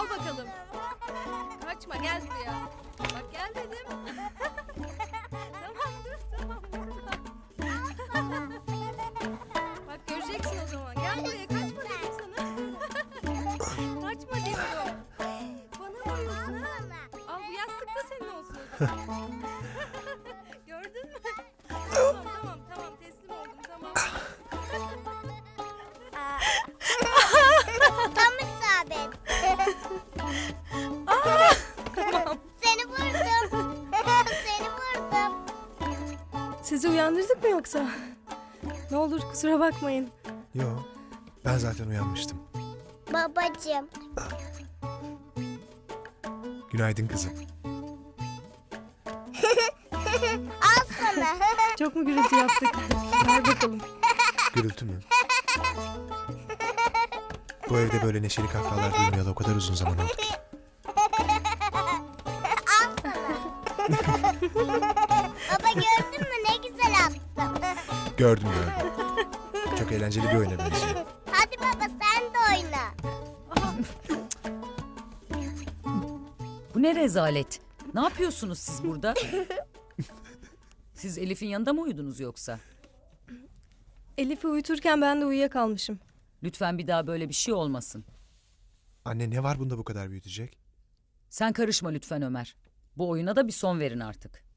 Al bakalım. Kaçma gel buraya. Bak gel dedim. tamam dur tamam. Bak göreceksin o zaman. Gel buraya kaçma dedim sana. kaçma diyorum. Bana vuruyorsun ha. Al bu yastık da senin olsun o zaman. Sizi uyandırdık mı yoksa? Ne olur kusura bakmayın. Yo, ben zaten uyanmıştım. Babacığım. Günaydın kızım. Al sana. Çok mu gürültü yaptık? Ver bakalım. Gürültü mü? Bu evde böyle neşeli kahkahalar duymayalı o kadar uzun zaman oldu ki. Al sana. Baba gördün Gördüm gördüm. Çok eğlenceli bir oyuna benziyor. Hadi baba sen de oyna. Bu ne rezalet? Ne yapıyorsunuz siz burada? Siz Elif'in yanında mı uyudunuz yoksa? Elif'i uyuturken ben de uyuyakalmışım. Lütfen bir daha böyle bir şey olmasın. Anne ne var bunda bu kadar büyütecek? Sen karışma lütfen Ömer. Bu oyuna da bir son verin artık.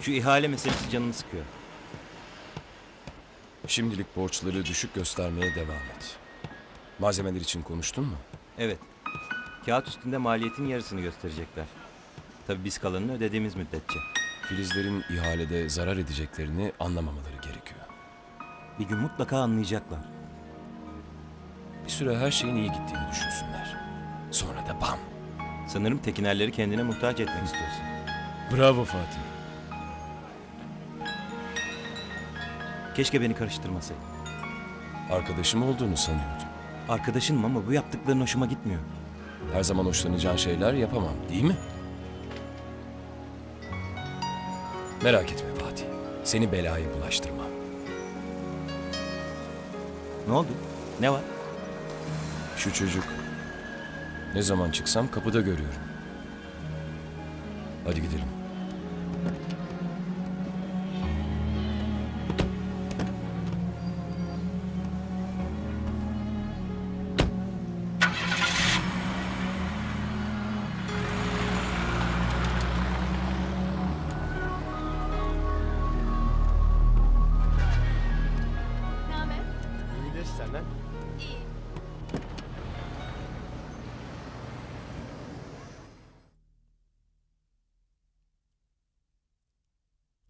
Şu ihale meselesi canımı sıkıyor. Şimdilik borçları düşük göstermeye devam et. Malzemeler için konuştun mu? Evet. Kağıt üstünde maliyetin yarısını gösterecekler. Tabii biz kalanını ödediğimiz müddetçe. Filizlerin ihalede zarar edeceklerini anlamamaları gerekiyor. Bir gün mutlaka anlayacaklar. Bir süre her şeyin iyi gittiğini düşünsünler. Sonra da bam! Sanırım Tekinerleri kendine muhtaç etmek istiyorsun. Bravo Fatih. Keşke beni karıştırmasaydın. Arkadaşım olduğunu sanıyordum. Arkadaşınım ama bu yaptıkların hoşuma gitmiyor. Her zaman hoşlanacağın şeyler yapamam değil mi? Merak etme Fatih. Seni belaya bulaştırmam. Ne oldu? Ne var? Şu çocuk. Ne zaman çıksam kapıda görüyorum. Hadi gidelim.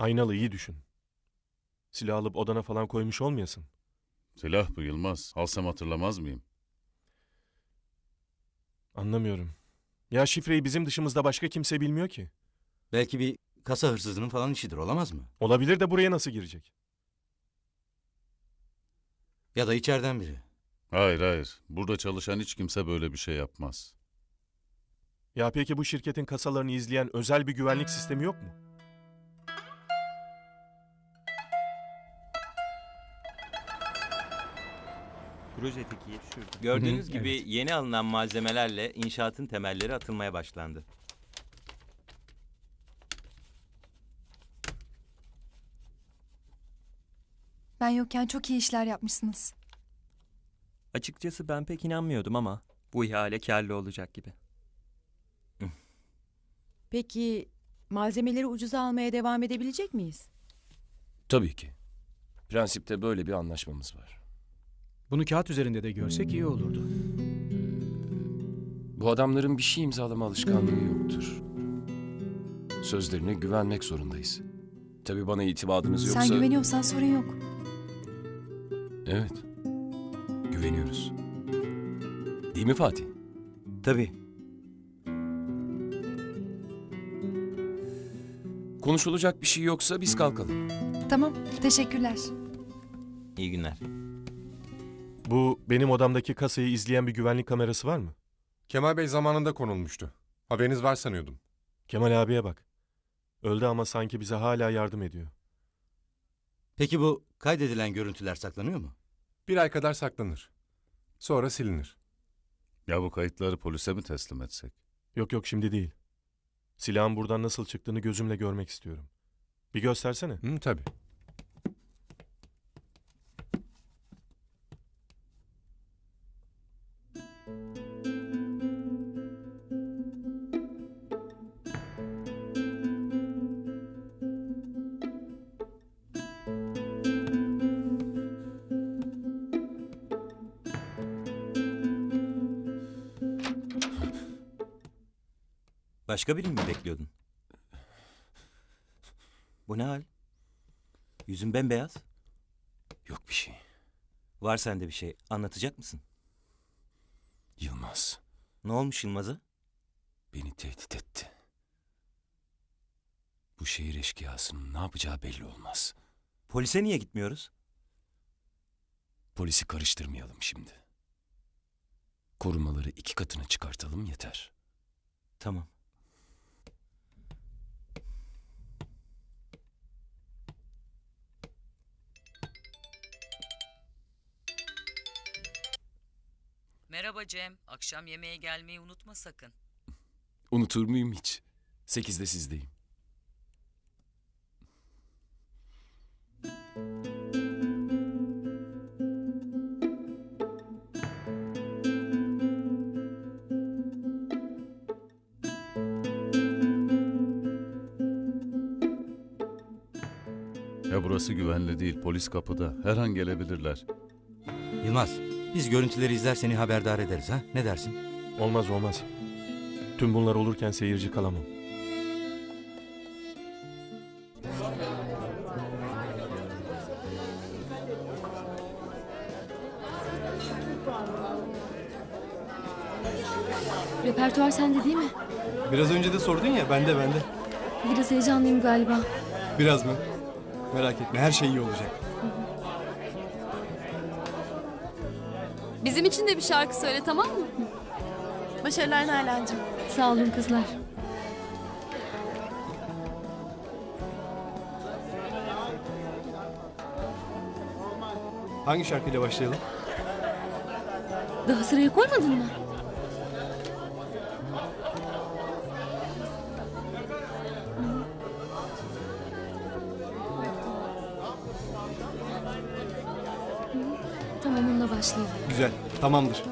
Aynalı iyi düşün. Silah alıp odana falan koymuş olmayasın. Silah bu Yılmaz. Alsam hatırlamaz mıyım? Anlamıyorum. Ya şifreyi bizim dışımızda başka kimse bilmiyor ki. Belki bir kasa hırsızının falan işidir olamaz mı? Olabilir de buraya nasıl girecek? Ya da içeriden biri. Hayır hayır. Burada çalışan hiç kimse böyle bir şey yapmaz. Ya peki bu şirketin kasalarını izleyen özel bir güvenlik sistemi yok mu? Projedeki Gördüğünüz gibi yeni alınan malzemelerle inşaatın temelleri atılmaya başlandı. Ben yokken çok iyi işler yapmışsınız. Açıkçası ben pek inanmıyordum ama bu ihale karlı olacak gibi. Peki malzemeleri ucuza almaya devam edebilecek miyiz? Tabii ki. Prensipte böyle bir anlaşmamız var. Bunu kağıt üzerinde de görsek iyi olurdu. Bu adamların bir şey imzalama alışkanlığı yoktur. Sözlerine güvenmek zorundayız. Tabii bana itimadınız yoksa... Sen güveniyorsan sorun yok. Evet. Güveniyoruz. Değil mi Fatih? Tabii. Konuşulacak bir şey yoksa biz kalkalım. Tamam, teşekkürler. İyi günler. Bu benim odamdaki kasayı izleyen bir güvenlik kamerası var mı? Kemal Bey zamanında konulmuştu. Haberiniz var sanıyordum. Kemal abiye bak. Öldü ama sanki bize hala yardım ediyor. Peki bu kaydedilen görüntüler saklanıyor mu? Bir ay kadar saklanır. Sonra silinir. Ya bu kayıtları polise mi teslim etsek? Yok yok şimdi değil. Silahın buradan nasıl çıktığını gözümle görmek istiyorum. Bir göstersene. Hı, tabii. Başka birini mi bekliyordun? Bu ne hal? Yüzün bembeyaz. Yok bir şey. Var sende bir şey. Anlatacak mısın? Yılmaz Ne olmuş Yılmaz'a? beni tehdit etti. Bu şehir eşkıyasının ne yapacağı belli olmaz. Polise niye gitmiyoruz? Polisi karıştırmayalım şimdi. Korumaları iki katına çıkartalım yeter. Tamam. Cem. Akşam yemeğe gelmeyi unutma sakın. Unutur muyum hiç? Sekizde sizdeyim. Ya burası güvenli değil. Polis kapıda. Her an gelebilirler. Yılmaz, biz görüntüleri izler seni haberdar ederiz ha? Ne dersin? Olmaz olmaz. Tüm bunlar olurken seyirci kalamam. Repertuar sende değil mi? Biraz önce de sordun ya, bende bende. Biraz heyecanlıyım galiba. Biraz mı? Merak etme, her şey iyi olacak. Bizim için de bir şarkı söyle tamam mı? Başarılar Nalan'cığım. Sağ olun kızlar. Hangi şarkıyla başlayalım? Daha sıraya koymadın mı? Güzel, tamamdır.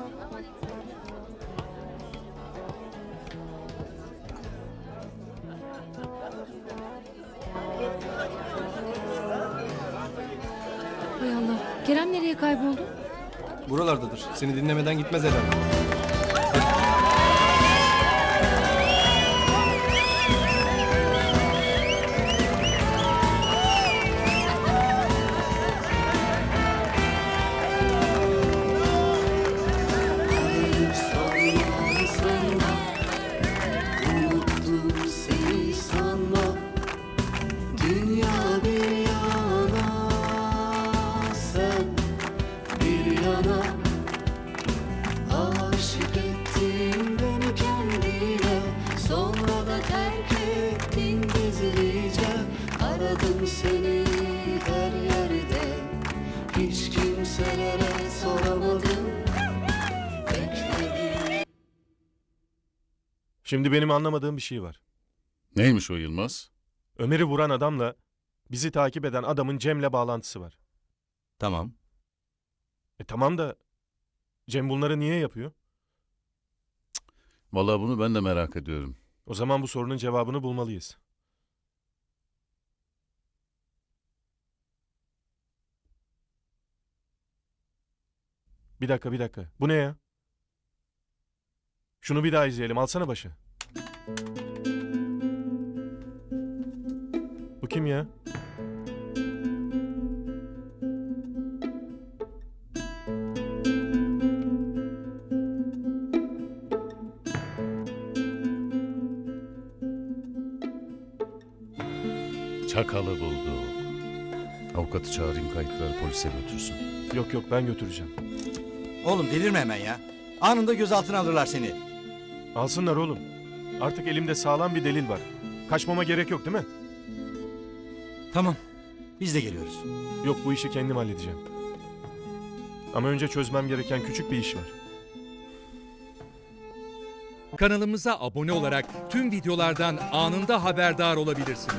Hay Allah. Kerem nereye kayboldu? Buralardadır. Seni dinlemeden gitmez herhalde. Soramadım Bekledim Şimdi benim anlamadığım bir şey var. Neymiş o Yılmaz? Ömer'i vuran adamla bizi takip eden adamın Cem'le bağlantısı var. Tamam. E tamam da Cem bunları niye yapıyor? Vallahi bunu ben de merak ediyorum. O zaman bu sorunun cevabını bulmalıyız. Bir dakika bir dakika. Bu ne ya? Şunu bir daha izleyelim. Alsana başı. Bu kim ya? Çakalı buldu. Avukatı çağırayım kayıtları polise götürsün. Yok yok ben götüreceğim. Oğlum delirme hemen ya. Anında gözaltına alırlar seni. Alsınlar oğlum. Artık elimde sağlam bir delil var. Kaçmama gerek yok değil mi? Tamam. Biz de geliyoruz. Yok bu işi kendim halledeceğim. Ama önce çözmem gereken küçük bir iş var. Kanalımıza abone olarak tüm videolardan anında haberdar olabilirsiniz.